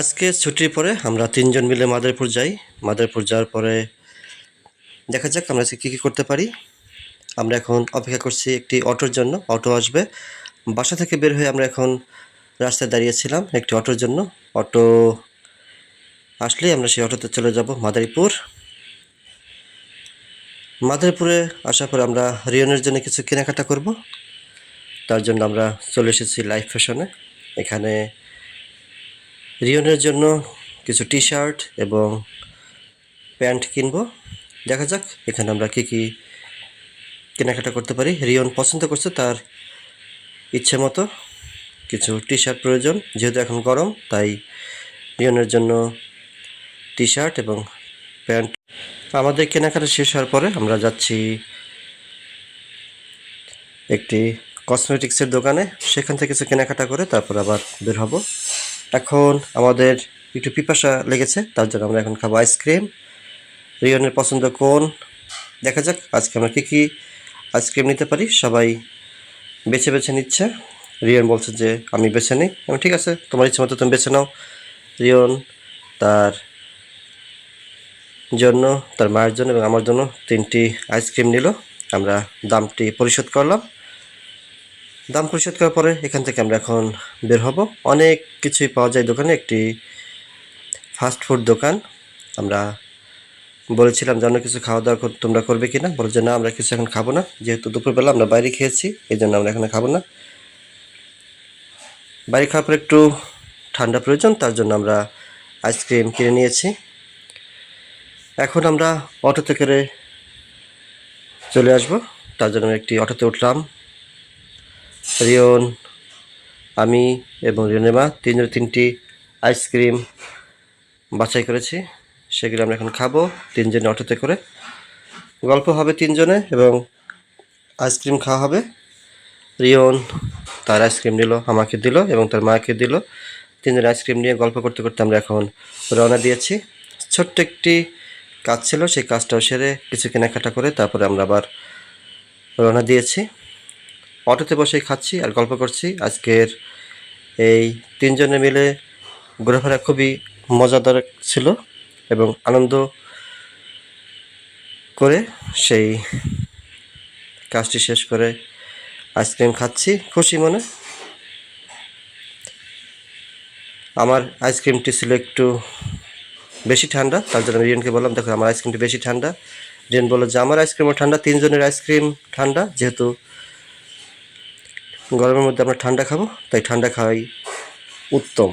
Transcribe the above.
আজকে ছুটির পরে আমরা তিনজন মিলে মাদারীপুর যাই। মাদারীপুর যাওয়ার পরে দেখা যাক আমরা আজকে কী কী করতে পারি। আমরা এখন অপেক্ষা করছি একটি অটোর জন্য, অটো আসবে। বাসা থেকে বের হয়ে আমরা এখন রাস্তায় দাঁড়িয়েছিলাম একটি অটোর জন্য। অটো আসলেই আমরা সেই অটোতে চলে যাব মাদারীপুর। মাদারীপুরে আসার পর আমরা রিয়নের জন্য কিছু কেনাকাটা করব। তার জন্য আমরা চলে এসেছি লাইফ ফ্যাশনে। এখানে রিয়নের জন্য কিছু টি শার্ট এবং প্যান্ট কিনবো। দেখা যাক এখানে আমরা কী কী কেনাকাটা করতে পারি। রিয়ন পছন্দ করছে তার ইচ্ছে মতো কিছু টি শার্ট প্রয়োজন। যেহেতু এখন গরম, তাই রিয়নের জন্য টি শার্ট এবং প্যান্ট। আমাদের কেনাকাটা শেষ হওয়ার পরে আমরা যাচ্ছি একটি কসমেটিক্সের দোকানে। সেখান থেকে কিছু কেনাকাটা করে তারপর আবার বের হব। এখন আমাদের একটু পিপাসা লেগেছে, তার জন্য আমরা এখন খাব আইসক্রিম। রিয়নের পছন্দ কোন? দেখা যাক, আজকে আমরা কী কী আইসক্রিম নিতে পারি, সবাই বেছে বেছে নিচ্ছে। রিয়ন বলছে যে, আমি বেছে নিই। আমি, ঠিক আছে, তোমার ইচ্ছে মতো তুমি বেছে নাও। রিয়ন তার জন্য, তার মায়ের জন্য এবং আমার জন্য তিনটি আইসক্রিম নিল। আমরা দামটি পরিশোধ করলাম। দাম পরিশোধ করার পরে এখান থেকে আমরা এখন বের হব। অনেক কিছুই পাওয়া যায় দোকানে। একটি ফাস্ট ফুড দোকান। আমরা বলেছিলাম যে অন্য কিছু খাওয়া দাওয়া তোমরা করবে কি না বলে যে না, আমরা কিছু এখন খাব না। যেহেতু দুপুরবেলা আমরা বাইরে খেয়েছি, এই জন্য আমরা এখানে খাব না। বাইরে খাওয়ার পর একটু ঠান্ডা প্রয়োজন, তার জন্য আমরা আইসক্রিম কিনে নিয়েছি। এখন আমরা অটোতে করে চলে আসব। তার জন্য একটি অটোতে উঠলাম। রিয়ন, আমি এবং রিয়নের মা তিনজন তিনটি আইসক্রিম বাছাই করেছি। সেগুলো আমরা এখন খাব তিনজনে অটোতে করে। গল্প হবে তিনজনে এবং আইসক্রিম খাওয়া হবে। রিয়ন তার আইসক্রিম নিল, আমাকে দিল এবং তার মাকে দিল। তিনজন আইসক্রিম নিয়ে গল্প করতে করতে আমরা এখন রওনা দিয়েছি। ছোট্ট একটি কাজ ছিল, সেই কাজটাও সেরে কিছু কেনাকাটা করে তারপরে আমরা আবার রওনা দিয়েছি। অটোতে বসেই খাচ্ছি আর গল্প করছি। আজকের এই তিনজনে মিলে ঘোরাফেরা খুবই মজাদার ছিল এবং আনন্দ করে সেই কাজটি শেষ করে আইসক্রিম খাচ্ছি খুশি মনে। আমার আইসক্রিমটি ছিল একটু বেশি ঠান্ডা, তার জন্য রিয়নকে বললাম, দেখো, আমার আইসক্রিমটি বেশি ঠান্ডা। রিয়ন বলল যে, আমার আইসক্রিমও ঠান্ডা, তিনজনের আইসক্রিম ঠান্ডা, যেহেতু গরমের মধ্যে আমরা ঠান্ডা খাব তাই ঠান্ডা খাওয়াই উত্তম।